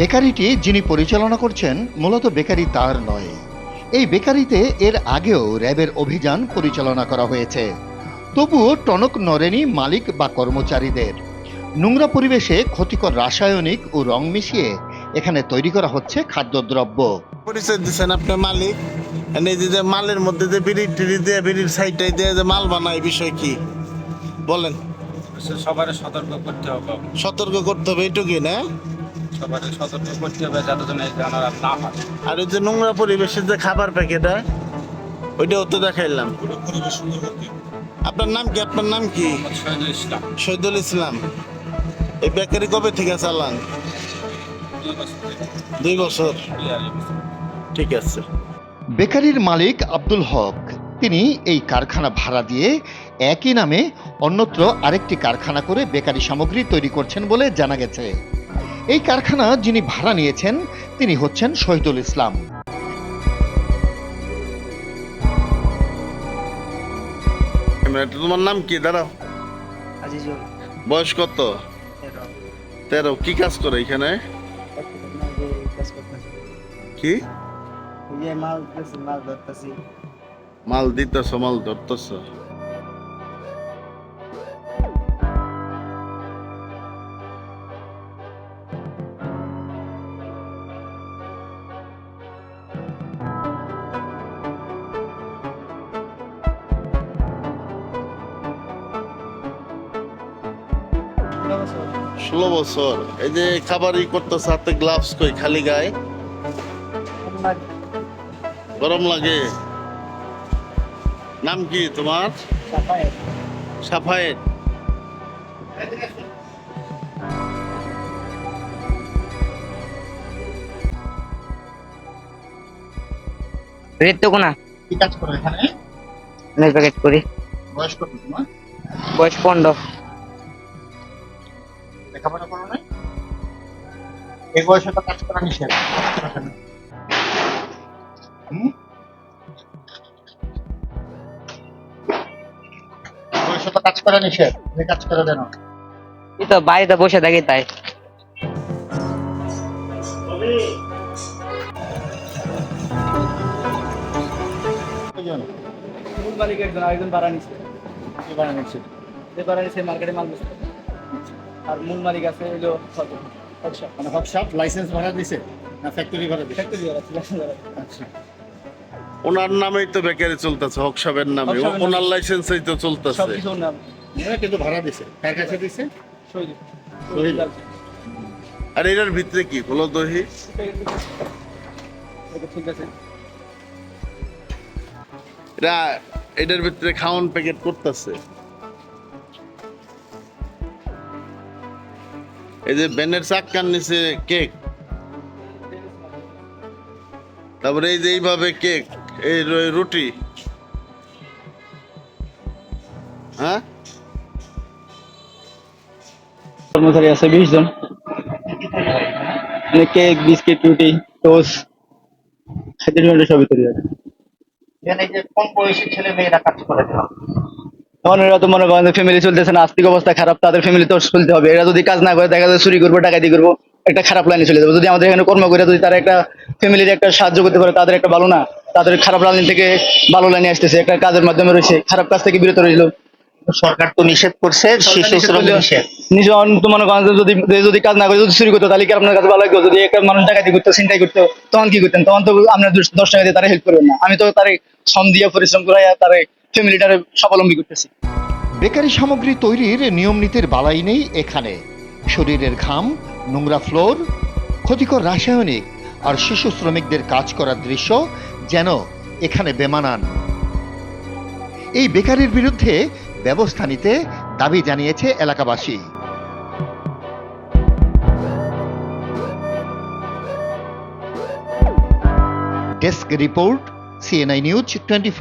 বেকারিটি যিনি পরিচালনা করছেন মূলত বেকারি তার নয়। এই বেকারিতে এর আগেও র্যাবের অভিযান পরিচালনা করা হয়েছে। তবুও টনক নরেনি মালিক বা কর্মচারীদের। নোংরা পরিবেশে ক্ষতিকর রাসায়নিক ও রং মিশিয়ে এখানে তৈরি করা হচ্ছে খাদ্যদ্রব্য। পরিচয় দিচ্ছেন আপনার মালিক। এই যে মালের মধ্যে যে বিড়ি টিড়ি দিয়ে বিড়ির সাইডটাই দিয়ে যে মাল বানায় বিষয় কি? বলেন। সবার সতর্ক করতে হবে। সতর্ক করতে হবে এইটুকুই না? সবার সতর্ক করতে হবে যাতে যেন এই জানার আর না হয় আর ওই যে নোংরা পরিবেশের যে খাবার প্যাকেট হয় ওইটাও তো দেখাইলাম। আপনার নাম কি? আপনার নাম কি? শহীদুল ইসলাম। এই বেকারি কবে থেকে চালান? দুই বছর। ঠিক আছে। বেকারির মালিক আব্দুল হক তিনি এই কারখানা ভাড়া দিয়ে একই নামে অন্যত্র আরেকটি কারখানা করে বেকারি সামগ্রী তৈরি করছেন বলে জানা গেছে। এই কারখানা যিনি ভাড়া নিয়েছেন তিনি হচ্ছেন শহীদুল ইসলাম। তোমার নাম কি? দাঁড়াও। বয়স কত? তেরো। কি কাজ করে এখানে? কি? মাল দিতেছি মাল ধরতেছি। ষোলো বছর। এই যে খাবারই করতেছ হাতে গ্লাভস কই খালি গায়ে? গরম লাগে। নাম কি তোমার? সাফায়েত। কি কাজ করো এখানে? প্যাকেট করি। বয়স কত তোমার? বয়স পনেরো। লেখাপড়া করো না এই বয়সে তো কাজ করা নিষেধ। বয়সে তো কাজ করা নিষেধ। তুমি কাজ করে দেন এই তো বাড়িতে বসে থাকি তাই। মূল মালিক একজন আরেকজন নিচ্ছে? কি বানানো নিচ্ছে? মার্কেটে মাল বেচতে আর মূল মালিক আছে হইল হকশপ। মানে হকশপ লাইসেন্স ভাড়া দিছে না ফ্যাক্টরি ভাড়া দিছে? ফ্যাক্টরি ভাড়া আচ্ছা। ওনার নামেই তো বেকারি চলতেছে হকসাবের নামে। হক ওনার লাইসেন্সেই তো সব চলতেছে। কিছুর নাম। ওরা কিন্তু ভাড়া দিছে। কার কাছে দিছে? শহীদ। আর এটার ভিতরে কি? হলো দহি? ঠিক আছে। এরা এটার ভিতরে খাওয়ান প্যাকেট করতেছে। এই যে ব্যানের চাক্কার নিচে কেক। তারপরে এই যে এইভাবে কেক এই রুটি। হ্যাঁ? কর্মচারী আছে বিশ জন। কেক বিস্কিট রুটি টোস্ট খাদ্য সবই তৈরি আছে। এখানে যে কোন বয়সী ছেলে মেয়েরা কাজ করে এরা তো মনে করেন ফ্যামিলি চলতেছে না, আর্থিক অবস্থা খারাপ, তাদের ফ্যামিলি তো চলতে হবে। এরা যদি কাজ না করে, দেখা যায় চুরি করব, ডাকাতি করব, একটা খারাপ লাইনে চলে যাবে। যদি আমাদের এখানে কর্ম করে, যদি তারা একটা ফ্যামিলির একটা সাহায্য করতে পারে, তাদের একটা ভালো না, তাদের খারাপ লাইন থেকে ভালো লাইনে আসতেছে, একটা কাজের মাধ্যমে রয়েছে, খারাপ কাজ থেকে বিরত রইল। সরকার তো নিষেধ করছে শিশু শ্রম নিষেধ নিজে মনে যদি যদি কাজ না করে যদি চুরি করতো তাহলে কি আপনার কাছে ভালো লাগতো? যদি একটা মানুষ ডাকাতি করতো চিন্তাই করতো তখন কি করতেন? তখন তো আপনার দশ- দশ টাকা দিয়ে তারা হেল্প করবেন না। আমি তো তারে শ্রম দিয়ে পরিশ্রম করে তারে ফ্যামিলিটারে স্বাবলম্বী করতেছি। বেকারি সামগ্রী তৈরির নিয়ম নীতির বালাই নেই এখানে। শরীরের ঘাম নোংরা ফ্লোর ক্ষতিকর রাসায়নিক আর শিশু শ্রমিকদের কাজ করার দৃশ্য যেন এখানে বেমানান। এই বেকারির বিরুদ্ধে ব্যবস্থা নিতে দাবি জানিয়েছে এলাকাবাসী। Desk report CNI news twenty